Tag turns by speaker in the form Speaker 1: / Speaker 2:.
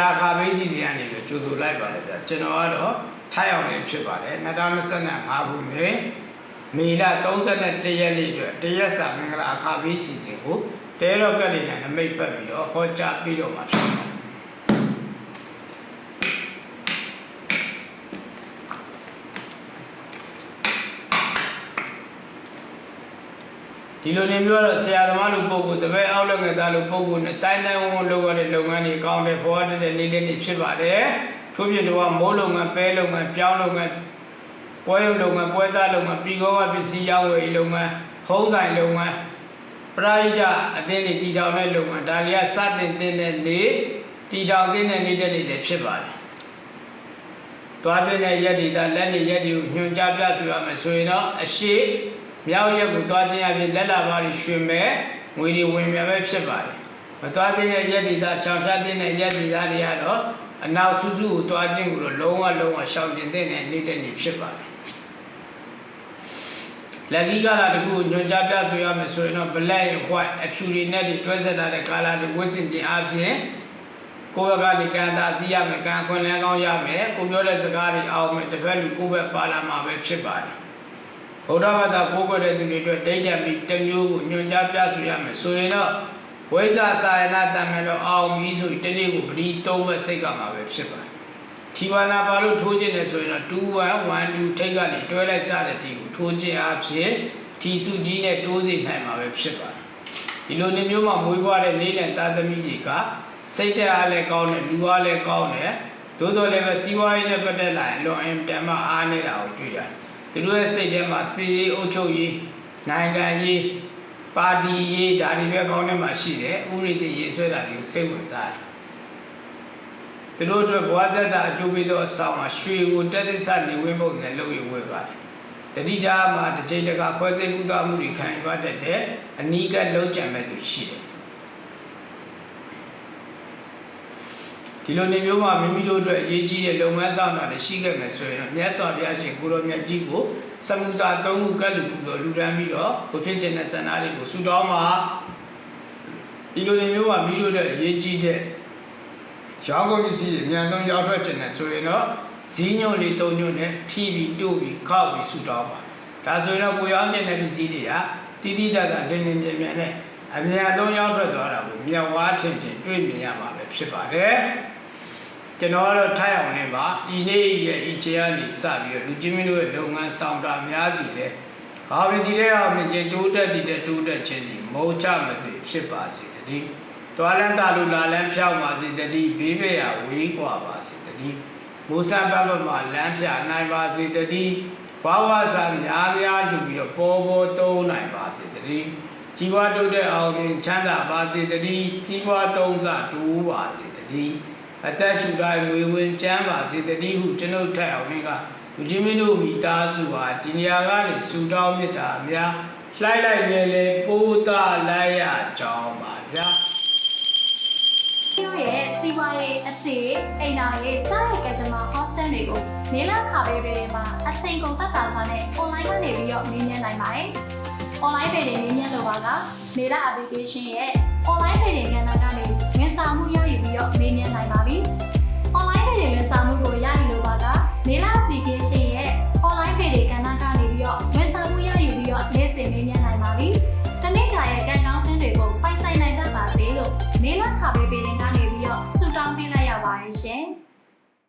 Speaker 1: လာခါမေးစီစဉ်ကနေပြီးကြိုဆိုလိုက်ပါတယ်ဗျကျွန်တော်ကတော့ထိုက်အောင်နေဖြစ်ပါတယ်2025ခုနှစ်မေလ31ရက်နေ့အတွက်တရက်စာမင်္ဂလာအခါမေးစီစဉ်ကိုတဲတော့ကလေးနဲ့နမိတ်ပတ်ပြီးတော့ဟောကြားပြီးတော့မှာဖြစ်ပါတယ် ဒီလိုနေမျိုးတော့ဆရာသမားလူပုဂ္ဂိုလ်တပည့်အောက်လက်ငယ်သားလူပုဂ္ဂိုလ်နဲ့တိုင်းတိုင်းဝန်းလုပ်ရတဲ့လုပ်ငန်းတွေကောင်းတယ်ဖော်ရတဲ့နေတဲ့နေ့ဖြစ်ပါတယ်ထို့ပြင်တော့မိုးလုပ်ငန်းပဲလုပ်ငန်းပြောင်းလုပ်ငန်းပွဲရုံလုပ်ငန်းပွဲသားလုပ်ငန်းပြီးကောကပစ္စည်းရောင်းဝယ်လုပ်ငန်းဟုံးဆိုင်လုပ်ငန်းပရိယအသင်းတွေတည်ထောင်တဲ့လုပ်ငန်းဒါတွေကစတင်တဲ့နေ့တည်ထောင်တဲ့နေ့တဲ့နေ့လည်းဖြစ်ပါတယ်သွားတဲ့ရက်ဒီတာလက်နေရက်ဒီကိုညွှန်ကြားပြဆိုရမယ်ဆိုရင်တော့အရှိ မြောက်ရက်ကိုသွားခြင်းအပြင်လက်လာပါးရွှေမဲ့ငွေတွေဝင်မြပဲဖြစ်ပါတယ်မသွားတဲ့ရက်ဒီတာရှောင်ရှားတဲ့ရက်ဒီတာတွေကတော့အနောက်စုစုကိုသွားခြင်းကိုတော့လုံးဝလုံးဝရှောင်ကျင်တဲ့နေတဲ့နေ့ဖြစ်ပါတယ်လက်ကြီးကာလာတခုကိုညွှန်ကြားပြဆိုရမယ်ဆိုရင်တော့ black and white အဖြူတွေနဲ့တွဲဆက်ထားတဲ့ကာလာတွေဝတ်ဆင်ခြင်းအပြင်ကိုယ့်ဘက်ကနေကံတာစီရမယ်ကံခွင့်လန်းကောင်းရမယ်ကိုပြောတဲ့စကားတွေအောင်မယ်တစ်ဖက်လူကိုယ့်ဘက်ပါလာမှာပဲဖြစ်ပါတယ် ဗုဒ္ဓဘာသာကိုးကွယ်တဲ့သူတွေအတွက်ဒိဋ္ဌံပြီးတစ်မျိုးကိုညွှန်ကြားပြဆိုရမယ်ဆိုရင်တော့ဝိဇ္ဇာစာယနာတံမယ်တော့အောင်ပြီးဆိုရင်တနေ့ကိုပရိသုံးမဲ့စိတ်ကမှာပဲဖြစ်ပါတယ်ထီဝါနာပါလို့ထိုးခြင်းနဲ့ဆိုရင်တော့2 1 1 2ထိတ်ကနေတွဲလိုက်စတဲ့တီကိုထိုးခြင်းအဖြစ်ထီစုကြီးနဲ့တိုးစေနိုင်မှာပဲဖြစ်ပါတယ်ဒီလိုနေမျိုးမှာမွေးဖွားတဲ့လေးနဲ့သားသမီးတွေကစိတ်တက်အားလည်းကောင်းတယ်လူအားလည်းကောင်းတယ်သို့တော်လည်းပဲစီးပွားရေးနဲ့ပတ်သက်လာရင်လွန်အင်တန်မှအားနေတာကိုတွေ့ရတယ် သူတို့ရဲ့စိတ်ထဲမှာစီရေးအုပ်ချုပ်ရေးနိုင်ငံရေးပါတီရေးဒါတွေပဲကောင်းတဲ့မှာရှိတယ်ဥရိတရေးဆွဲတာတွေကိုစိတ်ဝင်စားတယ်သူတို့အတွက်ဘဝတတအကျိုးပေးသောအဆောင်မှာရွှေကိုတက်သစ္စာနေဝင်ဖို့နဲ့လုပ်ရဝဲပါတယ်တတိတာမှာတစ်ချိန်တကခွဲစိတ်မှုသားမှုတွေခံရတတ်တဲ့အနီးကပ်လုံးကြံမဲ့သူရှိတယ် ဒီလိုနေမျိုးမှာမိမိတို့အတွက်အရေးကြီးတဲ့လုပ်ငန်းဆောင်တာတွေရှိခဲ့မယ်ဆိုရင်တော့မြတ်စွာဘုရားရှင်ကိုရောမြတ်ကြီးကိုစမှုစာသုံးခုကတ်လူပူဇော်လူတန်းပြီးတော့ကိုဖြစ်ခြင်းတဲ့ဆန္ဒတွေကိုဆုတောင်းမှာဒီလိုနေမျိုးမှာမိတို့အတွက်အရေးကြီးတဲ့ရောင်းကုန်ပစ္စည်းတွေအများဆုံးရောက်ထွက်ခြင်းနဲ့ဆိုရင်တော့ဈေးညွန့်လေးသုံးညွန့်နဲ့ထိပြီးတို့ပြီးခောက်ပြီးဆုတောင်းပါဒါဆိုရင်တော့ကိုရောင်းခြင်းတဲ့ပစ္စည်းတွေကတိတိတတ်တာလင်းလင်းမြဲမြဲနဲ့အများဆုံးရောက်ထွက်သွားတာကိုမြတ်ဝါထင်ထင်တွေ့မြင်ရမှာပဲဖြစ်ပါတယ် ကျွန်တော်ကတော့ထိုက်အောင်နေပါဤနေ့ရဲ့ဤချေကနေစပြီးတော့လူချင်းမင်းတို့ရဲ့လုပ်ငန်းဆောင်တာများတည်တယ်ဘာပဲဒီတဲ့အောင်မြင်ချင်းတိုးတက်တည်တဲ့တိုးတက်ခြင်းဒီမောချမသိဖြစ်ပါစေတည်းသွားလန်းတာလူလာလန်းဖြောက်ပါစေတည်းဘေးဘေးရဝေးกว่าပါစေတည်းမိုးစံပတ်ပတ်မှာလမ်းဖြာနိုင်ပါစေတည်းဘာဝစာများများလူပြီးတော့ပေါ်ပေါ်သုံးနိုင်ပါစေတည်းជីវတုတ်တဲ့အောင်မြင်ချမ်းသာပါစေတည်းစီးပွားသုံးစတိုးပါစေတည်း အသက်ရှူတိုင်းငွေဝင်ချမ်းပါစေတည်းဟုကျွန်ုပ်ထက်အောင်ကလူချင်းမင်းတို့မိသားစုဟာဒီနေရာကနေဆူတောင်းမြတ်တာအများလှိုက်လိုက်လေလေပိုးတာလိုက်ရကြောင်းပါဗျာ
Speaker 2: တို့ရဲ့စီးပွားရေးအခြေအိမ်နာရေးစတဲ့ကကြမ္မာ hostel တွေကိုနေလာခါပေးပေးမှာအချိန်ကုန်သက်သာစွာနဲ့ online ကနေပြီးတော့မြင်းမြန်းနိုင်ပါတယ်။ online ပေတွေမြင်းမြန်းလိုပါကနေလာ application ရဲ့ online ပေတွေကဏ္ဍကနေ ဝန်ဆောင်မှုရယူပြီးတော့မြင်းမြန်းနိုင်ပါပြီ။ online ပေတွေ